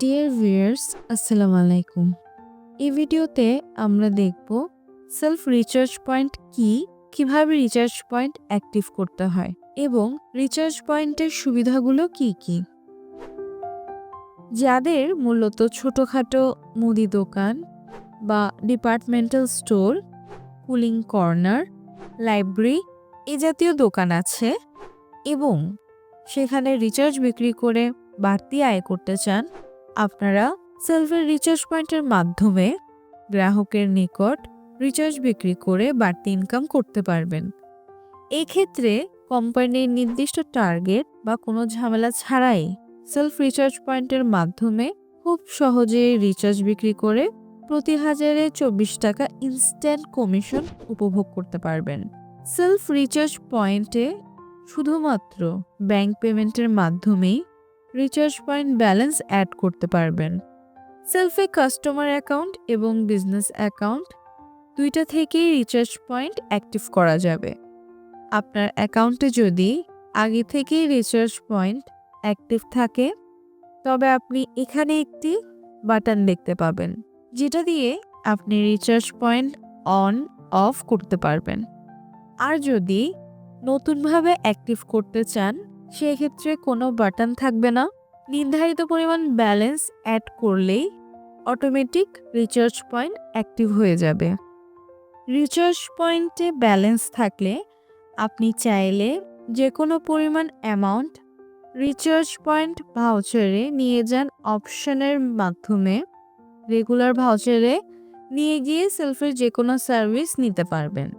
Dear viewers আসসালামু আলাইকুম। এই ভিডিওতে আমরা দেখব সেলফ রিচার্জ পয়েন্ট কি, কীভাবে রিচার্জ পয়েন্ট অ্যাক্টিভ করতে হয় এবং রিচার্জ পয়েন্টের সুবিধাগুলো কি কি। যাদের মূলত ছোটোখাটো মুদি দোকান বা departmental store cooling corner library এ জাতীয় দোকান আছে এবং সেখানে রিচার্জ বিক্রি করে বাড়তি আয় করতে চান আপনারা সেলফের রিচার্জ পয়েন্টের মাধ্যমে গ্রাহকের নিকট রিচার্জ বিক্রি করে বাড়তি ইনকাম করতে পারবেন। এক্ষেত্রে কোম্পানির নির্দিষ্ট টার্গেট বা কোনো ঝামেলা ছাড়াই সেলফ রিচার্জ পয়েন্টের মাধ্যমে খুব সহজেই রিচার্জ বিক্রি করে প্রতি হাজারে চব্বিশ টাকা ইনস্ট্যান্ট কমিশন উপভোগ করতে পারবেন। সেলফ রিচার্জ পয়েন্টে শুধুমাত্র ব্যাংক পেমেন্টের মাধ্যমেই রিচার্জ পয়েন্ট ব্যালেন্স অ্যাড করতে পারবেন। সেলফে কাস্টমার অ্যাকাউন্ট এবং বিজনেস অ্যাকাউন্ট দুইটা থেকেই রিচার্জ পয়েন্ট অ্যাক্টিভ করা যাবে। আপনার অ্যাকাউন্টে যদি আগে থেকেই রিচার্জ পয়েন্ট অ্যাক্টিভ থাকে, তবে আপনি এখানে একটি বাটন দেখতে পাবেন, যেটা দিয়ে আপনি রিচার্জ পয়েন্ট অন অফ করতে পারবেন। আর যদি নতুনভাবে অ্যাক্টিভ করতে চান সেক্ষেত্রে কোনো বাটন থাকবে না। নির্ধারিত পরিমাণ ব্যালেন্স অ্যাড করলেই অটোমেটিক রিচার্জ পয়েন্ট অ্যাক্টিভ হয়ে যাবে। রিচার্জ পয়েন্টে ব্যালেন্স থাকলে আপনি চাইলে যে কোনো পরিমাণ অ্যামাউন্ট রিচার্জ পয়েন্ট ভাউচারে নিয়ে যান অপশনের মাধ্যমে। রেগুলার ভাউচারে নিয়ে গিয়ে সেলফের যে কোনো সার্ভিস নিতে পারবেন।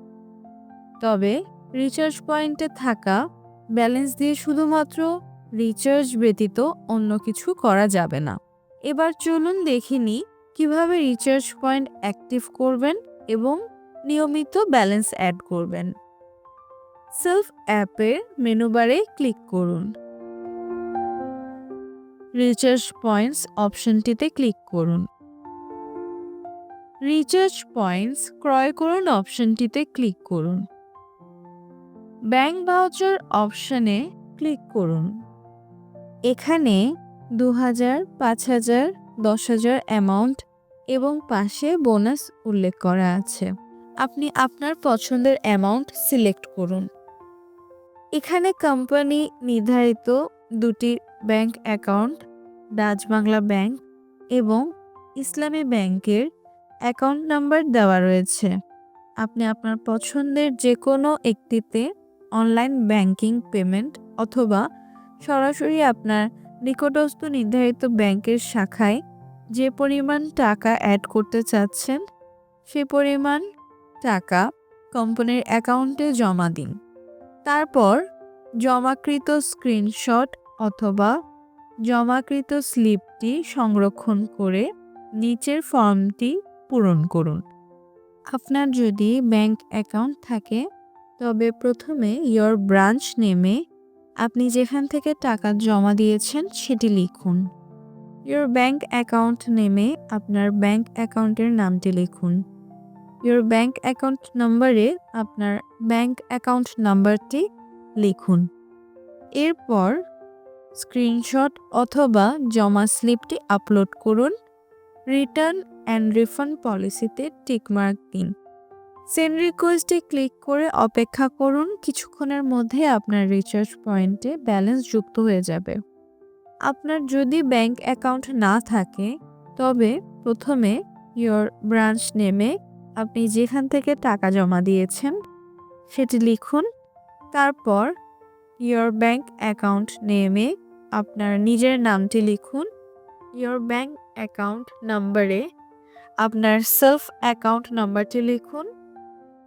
তবে রিচার্জ পয়েন্টে থাকা ব্যালেন্স দিয়ে শুধুমাত্র রিচার্জ ব্যতীত অন্য কিছু করা যাবে না। এবার চলুন দেখিনি কীভাবে রিচার্জ পয়েন্ট অ্যাক্টিভ করবেন এবং নিয়মিত ব্যালেন্স অ্যাড করবেন। সেলফ অ্যাপের মেনু বারে ক্লিক করুন। রিচার্জ পয়েন্টস অপশনটিতে ক্লিক করুন। রিচার্জ পয়েন্টস ক্রয় করুন অপশনটিতে ক্লিক করুন। ব্যাংক ভাউচার অপশনে ক্লিক করুন। এখানে দু হাজার পাঁচ হাজার দশ হাজার অ্যামাউন্ট এবং পাশে বোনাস উল্লেখ করা আছে। আপনি আপনার পছন্দের অ্যামাউন্ট সিলেক্ট করুন। এখানে কোম্পানি নির্ধারিত দুটি bank account Dutch Bangla bank এবং ইসলামী ব্যাংকের অ্যাকাউন্ট নাম্বার দেওয়া রয়েছে। আপনি আপনার পছন্দের যে কোনো একটিতে অনলাইন ব্যাংকিং পেমেন্ট অথবা সরাসরি আপনার নিকটস্থ নির্ধারিত ব্যাংকের শাখায় যে পরিমাণ টাকা অ্যাড করতে চাচ্ছেন, সে পরিমাণ টাকা কোম্পানির অ্যাকাউন্টে জমা দিন। তারপর জমাকৃত স্ক্রিনশট অথবা জমাকৃত স্লিপটি সংরক্ষণ করে নিচের ফর্মটি পূরণ করুন। আপনার যদি ব্যাংক অ্যাকাউন্ট থাকে তবে প্রথমে ইয়োর ব্রাঞ্চ নেমে আপনি যেখান থেকে টাকা জমা দিয়েছেন সেটি লিখুন। ইয়োর ব্যাংক অ্যাকাউন্ট নেমে আপনার ব্যাংক অ্যাকাউন্টের নামটি লিখুন। ইয়োর ব্যাংক অ্যাকাউন্ট নম্বরে আপনার ব্যাংক অ্যাকাউন্ট নাম্বারটি লিখুন। এরপর স্ক্রিনশট অথবা জমা স্লিপটি আপলোড করুন। রিটার্ন অ্যান্ড রিফান্ড পলিসিতে টিকমার্ক দিন। সেন্ড রিকোয়েস্টে ক্লিক করে অপেক্ষা করুন, কিছুক্ষণের মধ্যে আপনার রিচার্জ পয়েন্টে ব্যালেন্স যুক্ত হয়ে যাবে। আপনার যদি ব্যাংক অ্যাকাউন্ট না থাকে, তবে প্রথমে ইয়োর ব্রাঞ্চ নেমে আপনি যেখান থেকে টাকা জমা দিয়েছেন, সেটি লিখুন। তারপর ইয়োর ব্যাংক অ্যাকাউন্ট নেমে আপনার নিজের নামটি লিখুন। ইয়োর ব্যাংক অ্যাকাউন্ট নাম্বারে আপনার সেলফ অ্যাকাউন্ট নাম্বারটি লিখুন।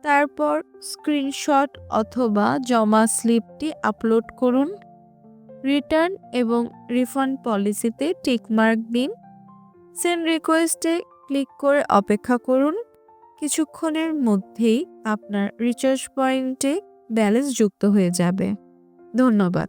তারপর স্ক্রিনশট অথবা জমা স্লিপটি আপলোড করুন। রিটার্ন এবং রিফান্ড পলিসিতে টিকমার্ক দিন। সেন্ড রিকোয়েস্টে ক্লিক করে অপেক্ষা করুন। কিছুক্ষণের মধ্যেই আপনার রিচার্জ পয়েন্টে ব্যালেন্স যুক্ত হয়ে যাবে। ধন্যবাদ।